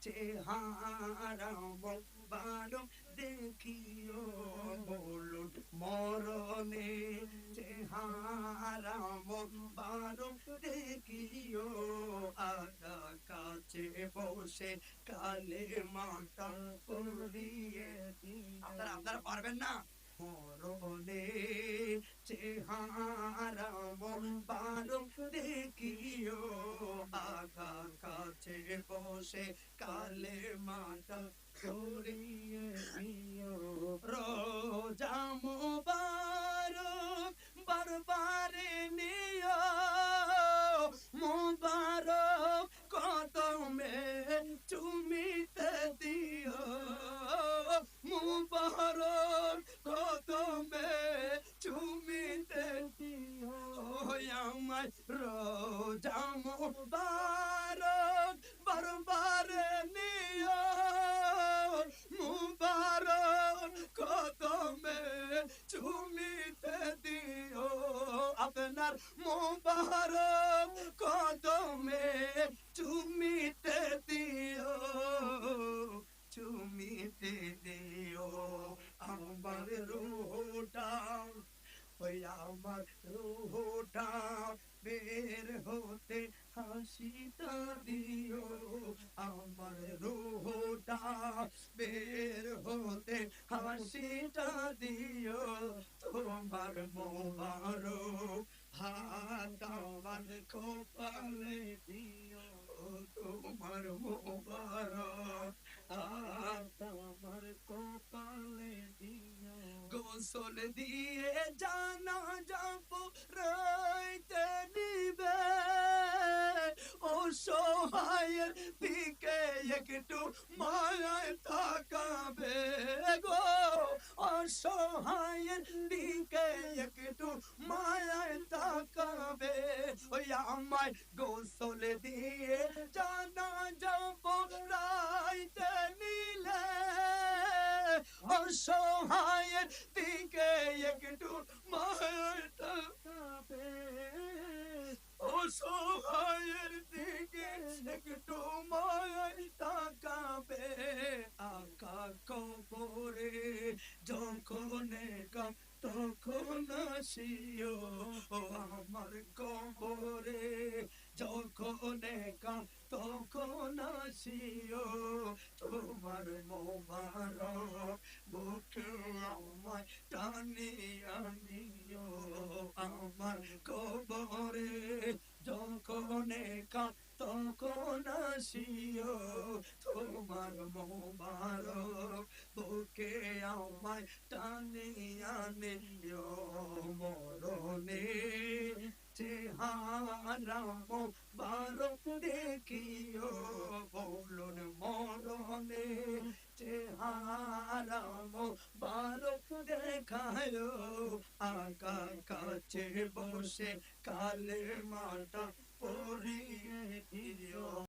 চেহারা বারো দেখিও, বলুন মরণে চেহারা বারো দেখিও আদা কাছে বসে কালে মাতা করিয়ে আপনারা আপনারা পারবেন না? মরণে চেহারা বসে কালে মাতা করিয়ে দিও। রোজা মুবারক বারবারে নিও। মুবারক কদমে চুমিতে দিও। মুবারক কদমে চুমিতে দিও। আমায় রোজা মুবারক আপনার মুবারক, কদমে চুমিতে দিও চুমিতে দিও। আমার রুহটা, ওই আমার রুহটা বের হতে হাসিটা দিও। আমার রুহটা বের হতে হাসিটা দিও। তোমার মোবারক হাত আমার কপালে দিও তোমার মোবারক। হাত আমার কপালে দিও। গোসল দিয়ে জানা যাব, রইতে নিবে। ও সহায়ের দিকে একটু মায়ায় তাকাবে। গো অসহায়ের দিকে একটু মায়ায় তাকাবে ওই আমায় গোসল দিয়ে জানা যাব রাইতে যখন কাম তখন আসিও আমার কবরে। যখন কাম তখন আসিও, তোমার মোবারক বুকে আমায় টানিয়া নিও, আমার কবরে। যখন কাম তখন আসিও, তোমার মোবারক বুকে আমায় টানিয়া নিও মরণে চেহারা মোবারক দেখিও বলুন মরণে চেহারা মোবারক দেখায় আকা কাছে বসে কালে মাটা পরিয়ে দিও